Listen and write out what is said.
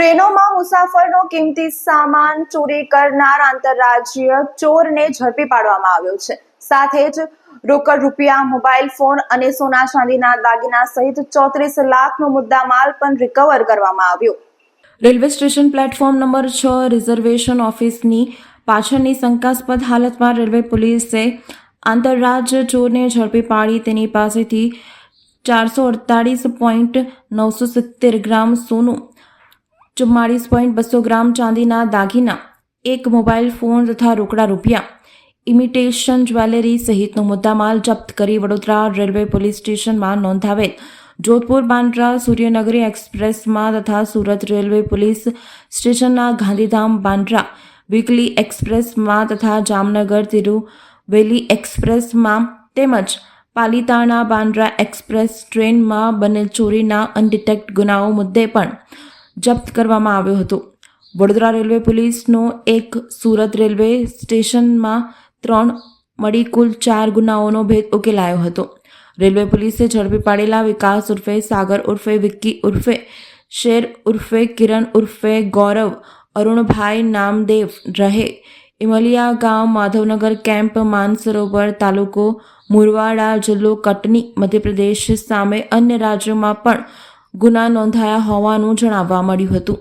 ટ્રેનોમાં મુસાફરનો કિંમતી સામાન ચોરી કરનાર આંતરરાજ્ય ચોરને ઝડપી પાડવામાં આવ્યો છે. સાથે જ રોકડ રૂપિયા, મોબાઈલ ફોન અને સોના ચાંદીના દાગીના સહિત ચોત્રીસ લાખનો મુદ્દામાલ પણ રિકવર કરવામાં આવ્યો. રેલવે સ્ટેશન પ્લેટફોર્મ નંબર છ, રિઝર્વેશન ઓફિસની પાછળની શંકાસ્પદ હાલતમાં રેલવે પોલીસે આંતરરાજ્ય ચોરને ઝડપી પાડી તેની પાસેથી ચારસો અડતાળીસ પોઈન્ટ નવસો સિત્તેર ગ્રામ સોનું ચુમ્માળીસ પોઈન્ટ બસો ગ્રામ ચાંદીના દાગીના, એક મોબાઈલ ફોન તથા રોકડા રૂપિયા, ઇમિટેશન જ્વેલરી સહિતનો મુદ્દામાલ જપ્ત કરી વડોદરા રેલવે પોલીસ સ્ટેશનમાં નોંધાવેલ. જોધપુર બાંદ્રા સૂર્યનગરી એક્સપ્રેસમાં તથા સુરત રેલવે પોલીસ સ્ટેશનના ગાંધીધામ બાંદ્રા, વીકલી એક્સપ્રેસમાં તથા જામનગર તિરુવેલી એક્સપ્રેસમાં તેમજ પાલિતાણા બાંદ્રા એક્સપ્રેસ ટ્રેનમાં બનેલ ચોરીના અનડિટેક્ટ ગુનાઓ મુદ્દે પણ જપ્ત કરવામાં આવ્યો હતો. વડોદરા રેલવે પોલીસનો એક સુરત રેલવે સ્ટેશનમાં ત્રણ મળી કુલ ચાર ગુનાઓનો ભેદ ઉકેલાયો હતો. રેલવે પોલીસે ઝડપી પાડેલા વિકાસ ઉર્ફે સાગર ઉર્ફે વિક્કી ઉર્ફે, શેર ઉર્ફે કિરણ ઉર્ફે, ગૌરવ, અરુણભાઈ નામદેવ રહે ઇમલિયા ગામ માધવનગર કેમ્પ, માનસરોવર તાલુકો, મુરવાડા જિલ્લો, કટની, મધ્યપ્રદેશ સામે અન્ય રાજ્યોમાં પણ ગુના નોંધાયા હોવાનું જણાવવા મળ્યું હતું.